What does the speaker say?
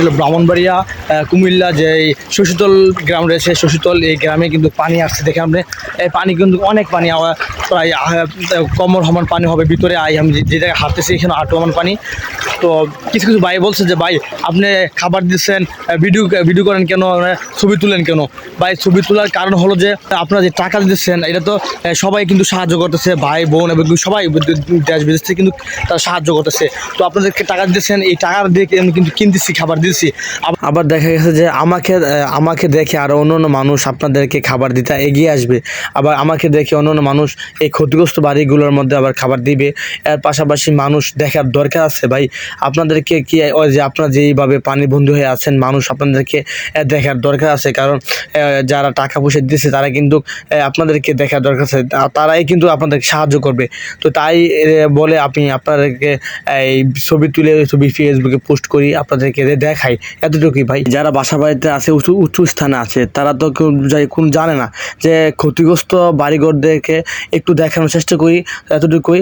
হলো ব্রাহ্মণবাড়িয়া কুমিল্লা, যে শশীতল গ্রাম রয়েছে, শশীতল এই গ্রামে কিন্তু পানি আসছে। দেখে আপনি, এই পানি কিন্তু অনেক পানি প্রায় কমর সমান পানি হবে, ভিতরে আই, আমি যে- জায়গায় হাঁটতেছি এখানে আটো সমান পানি। তো কিছু কিছু ভাই বলছে যে, ভাই, আপনি খাবার দিচ্ছেন ভিডিও ভিডিও করেন কেন ছবি তুলেন কেন? ভাই, ছবি তোলার কারণ হলো যে, আপনারা যে টাকা দিচ্ছেন, এটা তো সবাই কিন্তু সাহায্য করতেছে, ভাই, বোন এবং সবাই দেশ বিদেশ থেকে কিন্তু তারা সাহায্য করতেছে। তো আপনাদেরকে টাকা দিচ্ছেন, এই টাকা দিয়ে কিন্তু কিনতেছি, খাবার দিচ্ছি। আব- আবার দেখা গেছে যে আমাকে আমাকে দেখে আরও অন্য অন্য মানুষ আপনাদেরকে খাবার দিতে এগিয়ে আসবে। আবার আমাকে দেখে অন্য অন্য মানুষ এই ক্ষতিগ্রস্ত বাড়িগুলোর মধ্যে আবার খাবার দিবে। এর পাশাপাশি মানুষ দেখার দরকার আছে ভাই। আপনাদেরকে কি যে আপনারা যেইভাবে পানি বন্ধু হয়ে আছেন, মানুষ আপনাদেরকে দেখার দরকার আছে। কারণ যারা টাকা পয়সা দিচ্ছে, তারা কিন্তু আপনাদেরকে দেখার দরকার আছে। তারাই কিন্তু আপনাদেরকে সাহায্য করবে। তো তাই বলে আমি আপনাদেরকে, এই ছবি তুলে, ছবি ফেসবুকে পোস্ট করি, আপনাদেরকে দে- দেখাই, এতটুকুই ভাই। যারা বাসা বাড়িতে আছে, উঁচু উঁচু স্থানে আছে, তারা তো যাই, কোন জানে না যে ক্ষতিগ্রস্ত বাড়িঘরদেরকে একটু দেখানোর চেষ্টা করি, এতটুকুই।